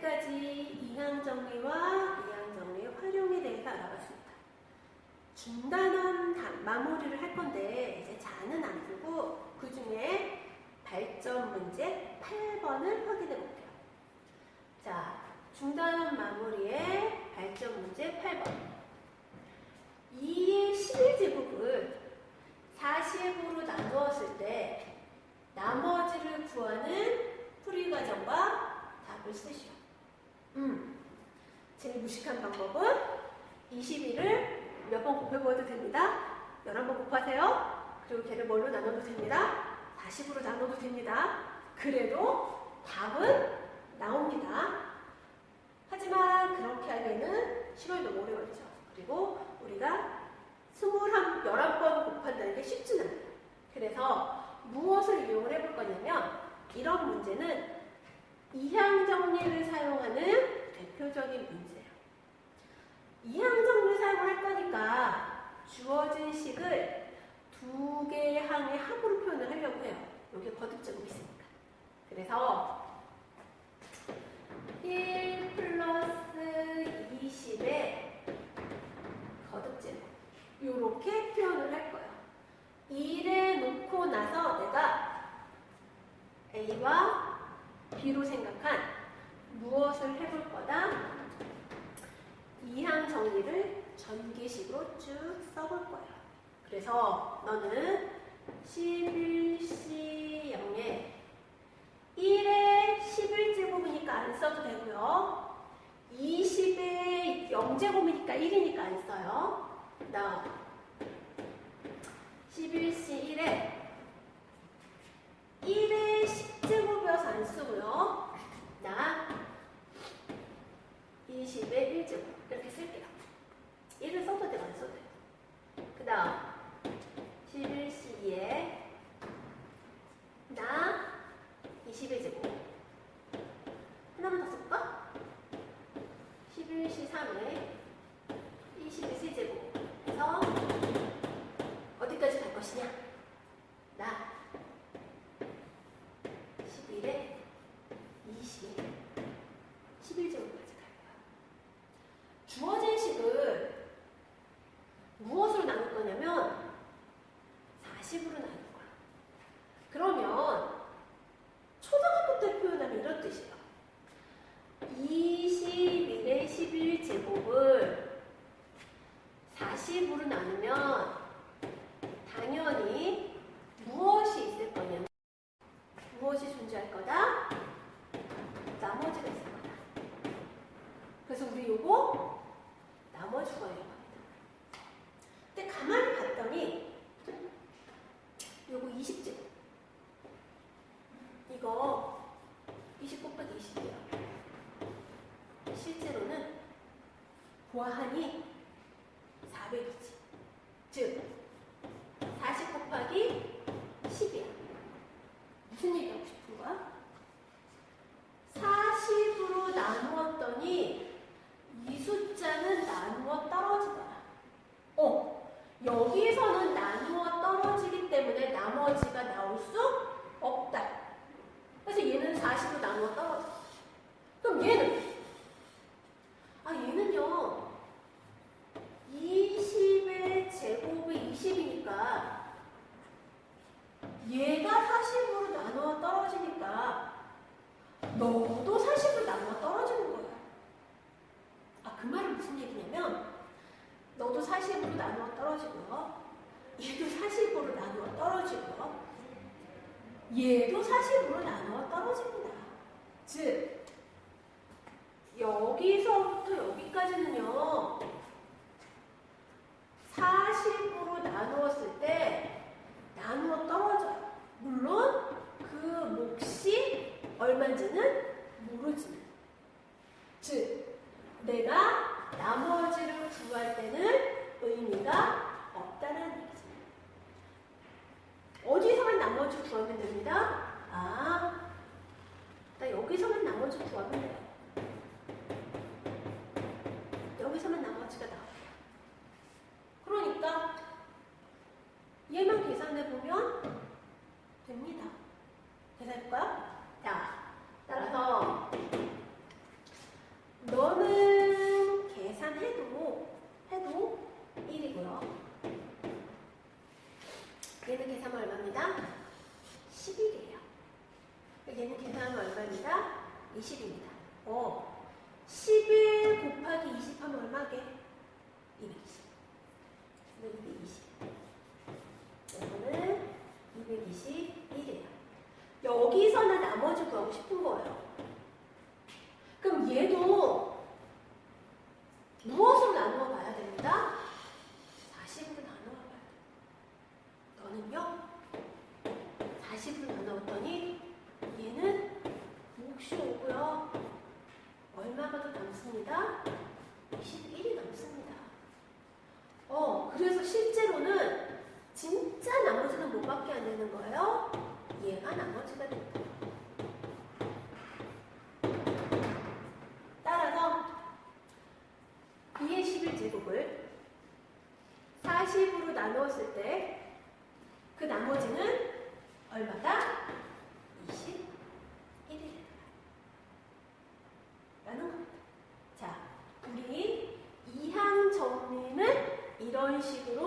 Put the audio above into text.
이때까지 이항 정리와 이항 정리의 활용에 대해서 알아봤습니다. 중단원 다- 마무리를 할 건데 이제 자는 안 두고 그 중에 발전 문제 8번을 확인해 볼게요. 자, 중단원 마무리의 발전 문제 8번. 2의 11제곱을 40으로 나누었을 때 나머지를 구하는 풀이 과정과 답을 쓰시오. 무식한 방법은 21을 몇번 곱해보아도 됩니다. 11번 곱하세요. 그리고 걔를 뭘로 나눠도 됩니다. 40으로 나눠도 됩니다. 그래도 답은 나옵니다. 하지만 그렇게 하기에는 시간이 너무 오래 걸리죠. 그리고 우리가 21, 11번 곱한다는 게 쉽지는 않아요. 그래서 무엇을 이용을 해볼 거냐면 이런 문제는 이항 정리를 사용하는 대표적인 문제예요. 이 항 정리를 사용할 거니까 주어진 식을 두 개의 항의 합으로 표현을 하려고 해요. 여기 거듭제곱 있으니까. 그래서 1 플러스 20의 거듭제곱 이렇게 표현을 할 거예요. 1에 놓고 나서 내가 A와 B로 생각한 무엇을 해볼 거다? 이항 정리를 전기식으로 쭉 써볼 거예요. 그래서 너는 11C0에 1에 11제곱이니까 안 써도 되고요. 20에 0제곱이니까 1이니까 안 써요. 나 11C 1에 1에 10제곱이어서 안 쓰고요. 나 20에 1제곱 이렇게 쓸게요. 1을 써도 되고 안 써도 돼요. 그 다음 11C에 나 20의 제곱 하나만 더 쓸까? 11C 3에 20의 세제곱 해서 어디까지 갈 것이냐? 나 11에 20에 11제곱까지 갈 거야. 주어진 식을 무엇으로 나눌 거냐면 40으로 나눌 거야. 그러면 초등학교 때 표현하면 이런 뜻이에요. 21의 11제곱을 40으로 나누면 당연히 무엇이 있을 거냐면 무엇이 존재할 거다? 나머지가 있을 거다. 그래서 우리 요거 나머지 합니다. 근데 가만히 봤더니 요거 20제곱 이거 20 곱하기 20이에요. 실제로는 보아하니 400이지. 즉, 40 곱하기 10이야. 무슨 얘기하고 싶은 거야? 40으로 나누었더니 이 숫자는 나누어 떨어지더라. 어, 여기서는 나누어 떨어지기 때문에 나머지가 나올 수 없다. 그래서 얘는 40으로 나누어 떨어져. 그럼 얘는? 아, 얘는요. 20의 제곱이 20이니까 얘가 40으로 나누어 떨어지니까 너도 40으로 나누어 떨어지는 거야. 아, 그 말은 무슨 얘기냐면 너도 40으로 나누어 떨어지고요. 얘도 40으로 나누어 떨어지고요. 얘도 40으로 나누어 떨어집니다. 즉, 여기서부터 여기까지는요, 40으로 나누었을 때 나누어 떨어져요. 물론 그 몫이 얼마인지는 모르지만. 즉, 내가 나머지를 구할 때는 의미가 없다는 얘기죠. 어디서만 나머지 구하면 됩니다. 아, 나 여기서만 나머지 구하면 돼요. 여기서만 나머지가 나와요. 그러니까 얘만 계산해 보면 됩니다. 계산해볼까요? 자, 따라서 얘는 계산하면 얼마입니다? 20입니다. 어, 11 곱하기 20 하면 얼마게? 220. 그럼 220. 이거는 221이에요. 여기서는 나머지 구하고 싶은 거예요. 그럼 얘도 무엇으로 나누어 봐야 됩니다? 40으로 나누어 봐야 돼요. 너는요? 40으로 나누었 20이 오고요. 얼마가 더 남습니다? 21이 남습니다. 어, 그래서 실제로는 진짜 나머지는 뭐밖에 안 되는 거예요? 얘가 나머지가 됩니다. 따라서 2의 11제곱을 40으로 나누었을 때 그 나머지는 얼마다? 20. 이